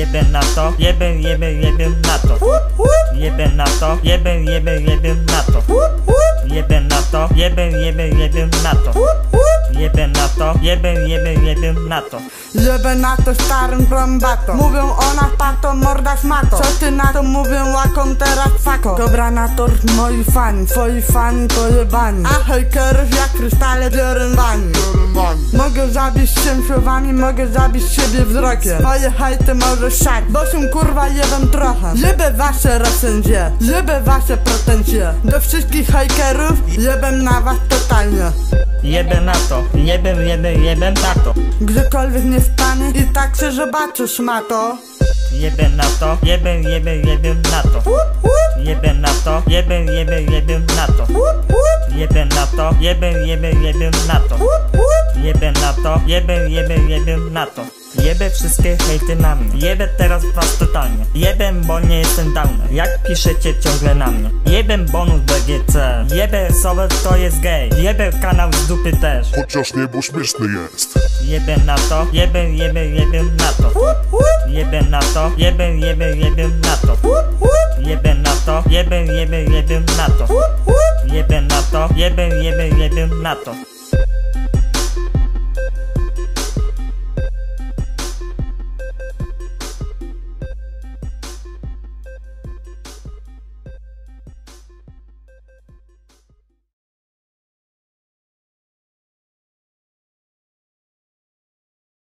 Jebę na to, jebę, jebę, jebę na to. Jebę na to, jebę, jebę, jebę na to. Jebę na to, jebę, jebę, jebę na to Jebę na to, jebę, jebę, jebę na to. Jebę na to starym plombato. Mówią o nas pato, morda szmato. Co ty na to mówią łaką teraz fako Dobra na to moi fani, twoi fani pojebani. A hejkerów jak krystale dzieręwani Mogę zabić się słowami, mogę zabić siebie wzrokiem. Twoje hejty może siać, bo się kurwa jebem trochę. Jebę wasze recenzje, jebę wasze pretensje. Do wszystkich hejkerów, jebem na was totalnie Jebę na to, jebę, jebę, jebę na to. Gdziekolwiek nie stanie i tak się zobaczysz, mato. Jebę na to, jebę, jebę, jebę na to. Jebę na to, jebę, jebę, jebę na to. Jebę na to, jebę, jebę, jebę na to na to, jebę, jebę, jebę na to. Jebę wszystkie hejty na mnie. Jebę teraz was totalnie. Jebę, bo nie jestem downy Jak piszecie ciągle na mnie? Jebę bonus BGC Jebę Sower to jest gay Jebę kanał z dupy też. Chociaż nie, bo śmieszny jest. Jebę na to, jebę, jebę, jebę na to. Jebę na to, jebę, jebę, jebę na to. Jebę na to, jebę, jebę, jebę na to. Jebę na to, jebę, jebę, jebę na to